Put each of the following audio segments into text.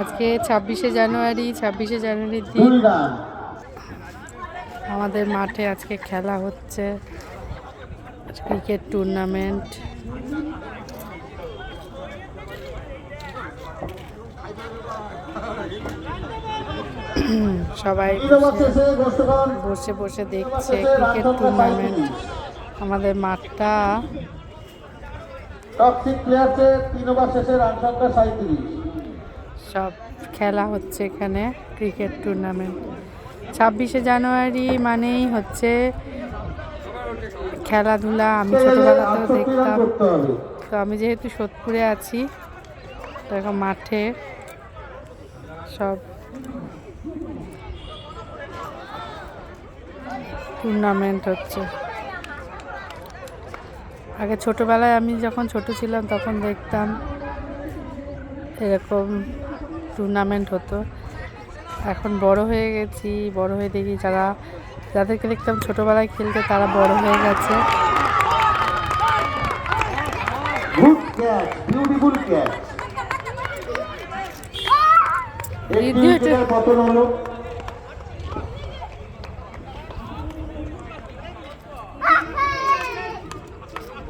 আজকে ছাব্বিশে জানুয়ারি, ছাব্বিশে জানুয়ারির দিন। আমাদের মাঠে আজকে খেলা হচ্ছে। Cricket tournament. সবাই বসে বসে দেখছে ক্রিকেট টুর্নামেন্ট। আমাদের মাঠটা টপ সিক্স প্লেয়ার্সে তিন ওভার শেষে রান সংখ্যা সাঁত্রিশ সব খেলা হচ্ছে এখানে ক্রিকেট টুর্নামেন্ট ছাব্বিশে জানুয়ারি মানেই হচ্ছে খেলাধুলা আমি ছোটোবেলাতেও দেখতাম। তো আমি যেহেতু সোদপুরে আছি তো এখন মাঠে সব টুর্নামেন্ট হচ্ছে। আগে ছোটোবেলায় আমি যখন ছোট ছিলাম তখন দেখতাম এরকম টুর্নামেন্ট হতো। এখন বড় হয়ে গেছি বড় হয়ে দেখি যারা যাদেরকে দেখতাম ছোটোবেলায় খেলতে তারা বড় হয়ে গেছে।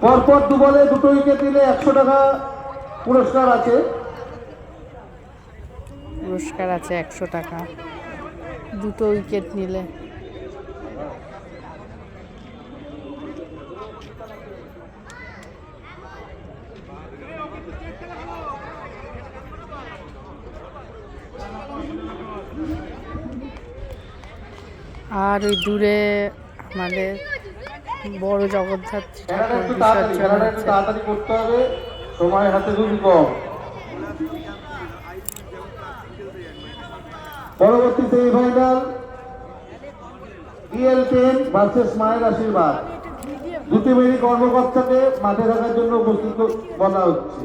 পরপর দু বলে দুটো উইকেট দিলে একশো টাকা পুরস্কার আছে। পুরস্কার আছে একশো টাকা। দুটো উইকেট নিলে। আর ওই দূরে আমাদের বড় জগদ্ধাত্রী ঠাকুর বিসর্জন হচ্ছে তাড়াতাড়ি করতে হবে। সময় হাতে খুবই কম। পরবর্তী সেমিফাইনাল ইএল টেন ভার্সেস মায়ের আশীর্বাদ। দুটি মিনিট কর্মকর্তাকে মাঠে থাকার জন্য উপস্থিত বলা হচ্ছে।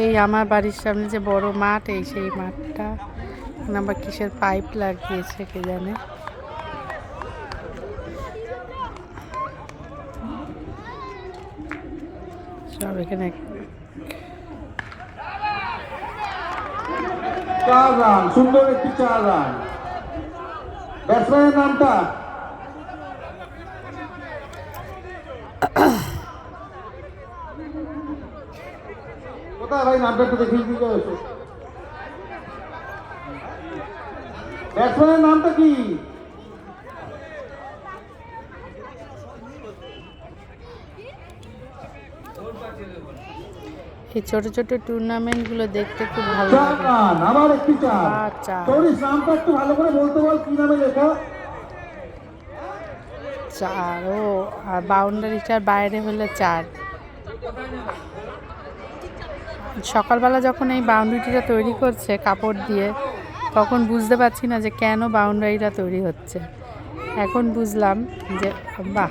এই আমার বাড়ির সামনে যে বড় মাঠ, এই সেই মাঠটা আবার কিসের পাইপ লাগিয়েছে কে জানে? সব এখানে চার রান সুন্দর একটি চার রান ব্যাটসম্যানের নামটা কোথায় ভাই নামটা একটু দেখিয়ে দিতে হয়েছে ব্যাটসম্যানের নামটা কি এই ছোট ছোট টুর্নামেন্টগুলো দেখতে খুব ভালো লাগে। আবার একটি চার। নামটা একটু ভালো করে বলতে বল কি নামে লেখা? চার ও আর বাউন্ডারিটার বাইরে হলে চার। সকালবেলা যখন এই বাউন্ডারিটা তৈরি করছে কাপড় দিয়ে তখন বুঝতে পারছি না যে কেন বাউন্ডারিটা তৈরি হচ্ছে। এখন বুঝলাম যে বাহ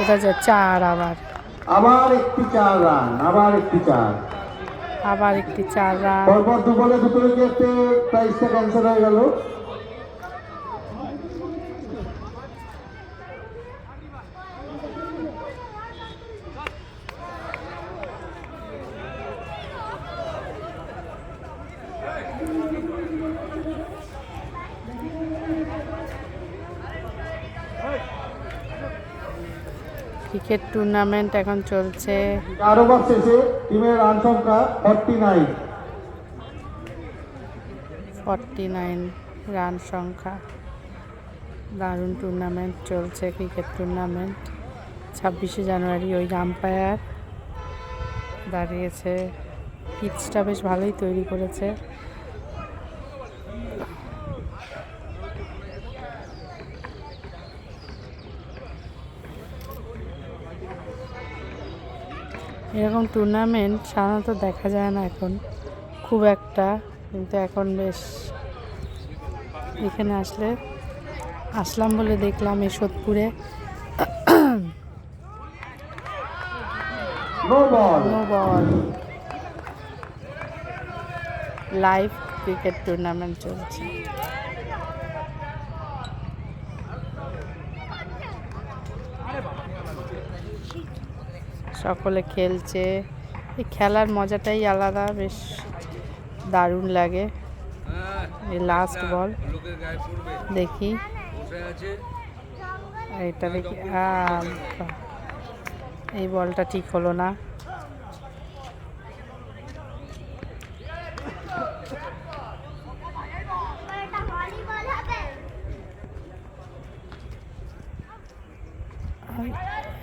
এটা যে চার আবার। আবার একটি চার রান আবার একটি চার। আবার একটি চার রান। পরপর দু বলে দুটো উইকেটে প্রাইসটা ক্যান্সেল হয়ে গেল। ক্রিকেট টুর্নামেন্ট এখন চলছে। চার শেষে টিমের রান সংখ্যা forty nine forty nine run সংখ্যা। দারুণ টুর্নামেন্ট চলছে ক্রিকেট টুর্নামেন্ট। ছাব্বিশে জানুয়ারি ওই আম্পায়ার দাঁড়িয়েছে। পিচটা বেশ ভালোই তৈরি করেছে। এরকম টুর্নামেন্ট সাধারণত দেখা যায় না এখন। খুব একটা কিন্তু এখন বেশ। এখানে আসলে আসলাম বলে দেখলাম এই সোদপুরে। Ball no ball live cricket tournament চলছে। সকলে খেলছে। এই খেলার মজাটাই আলাদা, বেশ দারুণ লাগে। এই লাস্ট বল দেখি। এটা দেখি এই বলটা ঠিক হলো না।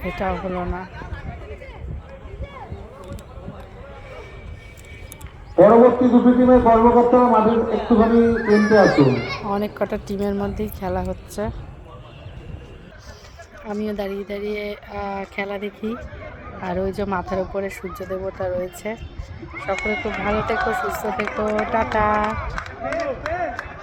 এটাও হলো না। পরবর্তী দুটি টিমের কর্মকর্তারা মাঠের একটুখানি কেন্দ্রে আসুন অনেক কটা টিমের মধ্যেই খেলা হচ্ছে। আমিও দাঁড়িয়ে দাঁড়িয়ে খেলা দেখি। আর ওই যে মাথার উপরে সূর্য দেবতা রয়েছে। সকলে খুব ভালো থেকো, সুস্থ থেকো, টাটা।